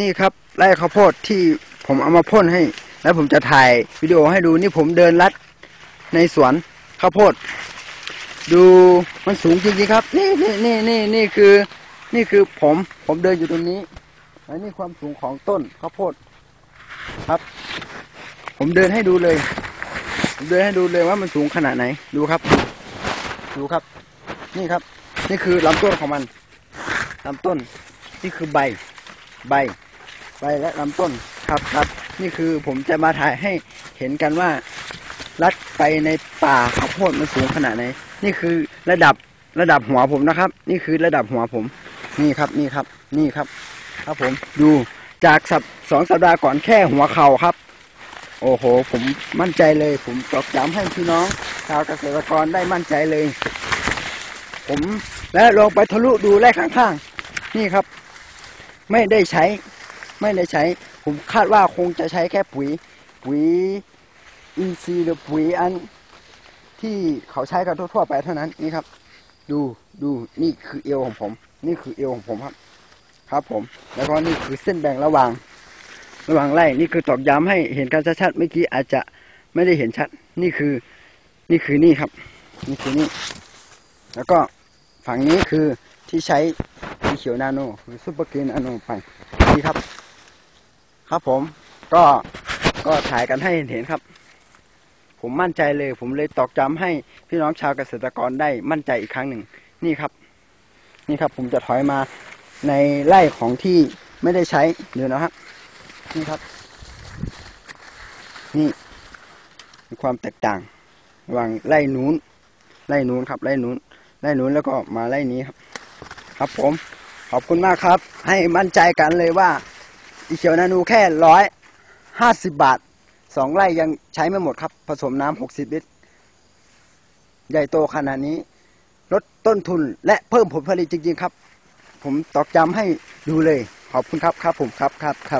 นี่ครับไร่ข้าวโพดที่ผมเอามาพ่นให้ แล้วผมจะถ่ายวิดีโอให้ดูนี่ผมเดินลัดในสวนข้าวโพด ดูมันสูงจริงๆครับ นี่นี่นี่นี่นี่คือ นี่คือผมผมเดินอยู่ตรงนี้และนี่ความสูงของต้นข้าวโพดครับ ผมเดินให้ดูเลยผมเดินให้ดูเลยว่ามันสูงขนาดไหน ดูครับ ดูครับ นี่ครับ นี่คือลำต้นของมันลำต้น นี่คือใบ ใบ ใบและลำต้นครับครับ นี่คือผมจะมาถ่ายให้เห็นกันว่าลัดไปในป่าข้าวโพดมันสูงขนาดไหน นี่คือระดับระดับหัวผมนะครับ นี่คือระดับหัวผม นี่ครับนี่ครับ นี่ครับ ครับผมดูจากสัปสองสัปดาห์ก่อนแค่หัวเข่าครับ โอ้โห ผมมั่นใจเลย ผมตอกย้ำให้พี่น้องชาวเกษตรกรได้มั่นใจเลย ผมและลองไปทะลุดูแรกข้างๆ นี่ครับ ไม่ได้ใช้ ไม่ได้ใช้ ผมคาดว่าคงจะใช้แค่ปุ๋ย ปุ๋ยอินทรีย์หรือปุ๋ยอันที่เขาใช้กันทั่วๆไปเท่านั้นนี่ครับ ดูดูนี่คือเอวของผม นี่คือเอวของผมครับ ครับผม แล้วก็นี่คือเส้นแบ่งระหว่าง ระหว่างไร่นี่คือตอกย้ำให้เห็นกันชัดๆเมื่อกี้อาจจะไม่ได้เห็นชัด นี่คือ นี่คือนี่ครับ นี่คือนี่ แล้วก็ฝั่งนี้คือที่ใช้สีเขียวนาโนหรือซุปเปอร์กรีนนาโนไปนี่ครับ ครับผมก็ก็ถ่ายกันให้เห็นครับ ผมมั่นใจเลย ผมเลยตอกย้ำให้พี่น้องชาวเกษตรกรได้มั่นใจอีกครั้งหนึ่งนี่ครับ นี่ครับ ผมจะถอยมาในไร่ของที่ไม่ได้ใช้เดี๋ยวนะครับนี่ครับ นี่มีความแตกต่างระหว่างไร่นู้นไร่นู้นครับไร่นู้นไร่นู้นแล้วก็มาไร่นี้ครับ ครับผมขอบคุณมากครับ ให้มั่นใจกันเลยว่า อีเขียวนานูแค่ร้อยห้าสิบบาทสองไร่ยังใช้ไม่หมดครับ ผสมน้ำหกสิบลิตร ใหญ่โตขนาดนี้ ลดต้นทุนและเพิ่มผลผลิตจริง ๆ ครับ ผมตอกย้ำให้ดูเลย ขอบคุณครับครับผมครับครับครับ